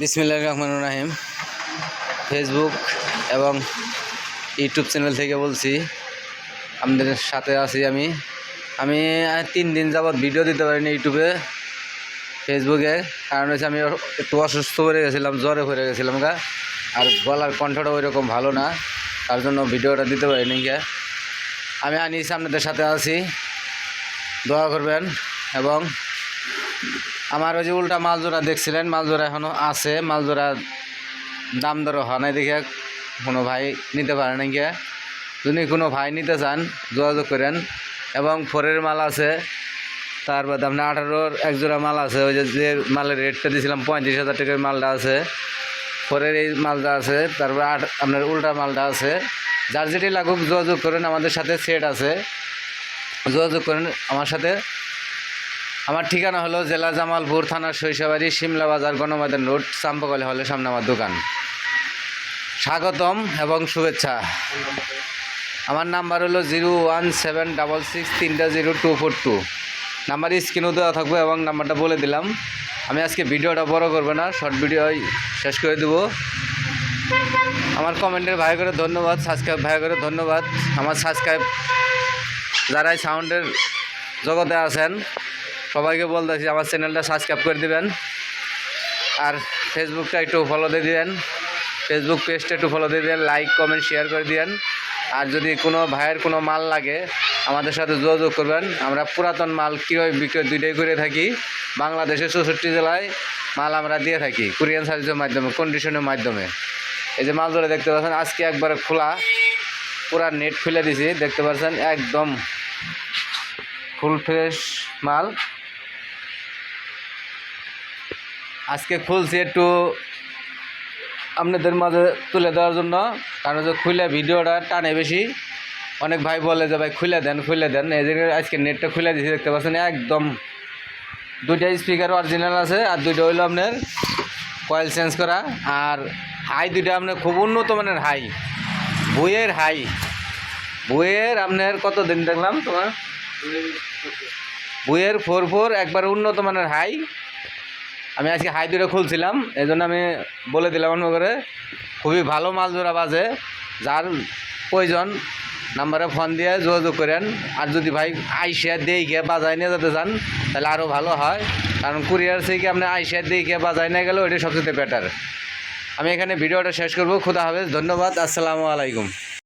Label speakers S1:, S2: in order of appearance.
S1: বিসমিল্লাহ রহমান রাহিম। ফেসবুক এবং ইউটিউব চ্যানেল থেকে বলছি, আমাদের সাথে আছি আমি। আমি তিন দিন যাবৎ ভিডিও দিতে পারিনি ইউটিউবে ফেসবুকে কারণ হচ্ছে আমি একটু অসুস্থ হয়ে গেছিলাম, জ্বরে হয়ে গেছিলাম গা। আর গলার কণ্ঠটা ওই রকম ভালো না, তার জন্য ভিডিওটা দিতে পারিনি গা। আমি আনিস আপনাদের সাথে আছি। দোয়া করবেন এবং আমার ওই যে উল্টা মালজোড়া দেখছিলেন, মালজোড়া এখনও আছে, মালজোড়া দাম দর হয় নাই দেখে কোনো ভাই নিতে পারে না গিয়ে যদি কোনো ভাই নিতে চান, যোগাযোগ করেন। এবং ফোরের মাল আছে তারপর আপনার আঠারোর এক জোড়া মাল আছে, ওই যে মালের রেটটা দিয়েছিলাম পঁয়ত্রিশ হাজার টাকার মালটা আছে। ফোরের এই মালটা আছে, তারপর আট আপনার উল্টা মালটা আছে। যার যেটি লাগুক যোগাযোগ করেন, আমাদের সাথে সেট আছে। যোগাযোগ করেন আমার সাথে। আমার ঠিকানা হলো জেলা জামালপুর থানা শৈশবাড়ি শিমলা বাজার গণমাদান রোড, চাম্পাকলি হলের সামনে আমার দোকান। স্বাগতম এবং শুভেচ্ছা। আমার নাম্বার হলো zero one seven double six তিনটা zero two four two. Number স্ক্রিনও দেওয়া থাকবে এবং নাম্বারটা বলে দিলাম। আমি আজকে ভিডিওটা বড় করব না, শর্ট ভিডিও শেষ করে দেবো। আমার কমেন্টের ভাই করে ধন্যবাদ, সাবস্ক্রাইব ভাই করে ধন্যবাদ। আমার সাবস্ক্রাইব যারাই সাউন্ডের জগতে আছেন সবাইকে বলতেছি আমার চ্যানেলটা সাবস্ক্রাইব করে দিবেন। আর ফেসবুকটা একটু ফলো দিয়ে দিবেন। ফেসবুক পেজটা একটু ফলো দিয়ে দিবেন লাইক কমেন্ট শেয়ার করে দিবেন। আর যদি কোনো ভাইয়ের কোনো মাল লাগে, আমাদের সাথে যোগাযোগ করবেন। আমরা পুরাতন মাল কীভাবে বিক্রয়, দুইটাই করে থাকি। বাংলাদেশের চৌষট্টি জেলায় মাল আমরা দিয়ে থাকি, কুরিয়ান সার্ভিসের মাধ্যমে কন্ডিশনের মাধ্যমে। এই যে মাল ধরে দেখতে পাচ্ছেন, আজকে একবারে খোলা। পুরা নেট খুলে দিছি, দেখতে পাচ্ছেন, একদম ফুল ফ্রেশ মাল। আজকে খুলছি একটু আপনাদের মাঝে তুলে দেওয়ার জন্য। কারণ যে খুলে ভিডিওটা টানে বেশি। অনেক ভাই বলে যে, ভাই খুলে দেন খুলে দেন। এই জন্য আজকে নেটটা খুলে দিয়েছি দেখতে পাচ্ছেন একদম দুইটা স্পিকার অরিজিনাল আছে আর দুইটা হইল আপনার কয়েল চেঞ্জ করা। আর হাই দুইটা আপনার খুব উন্নত মানের হাই বইয়ের হাই বইয়ের আপনার কত দিন দেখলাম তোমার? বইয়ের ফোর ফোর একবার উন্নত মানের হাই আমি আজকে হাই দুটো খুলছিলাম এই জন্য আমি বলে দিলাম অন্য করে খুবই ভালো মাল জোড়া বাজে, যার প্রয়োজন নাম্বারে ফোন দিয়ে যোগাযোগ করেন, আর যদি ভাই আইসিয়া দেখে বাজায় নিয়ে যেতে চান, তাহলে আরও ভালো হয়, কারণ কুরিয়ার থেকে আপনি আইসিয়া দেখে বাজায় নিয়ে গেলে ওইটা সবচেয়ে বেটার আমি এখানে ভিডিওটা শেষ করব, খুদা হাফেজ, ধন্যবাদ, আসসালামু আলাইকুম।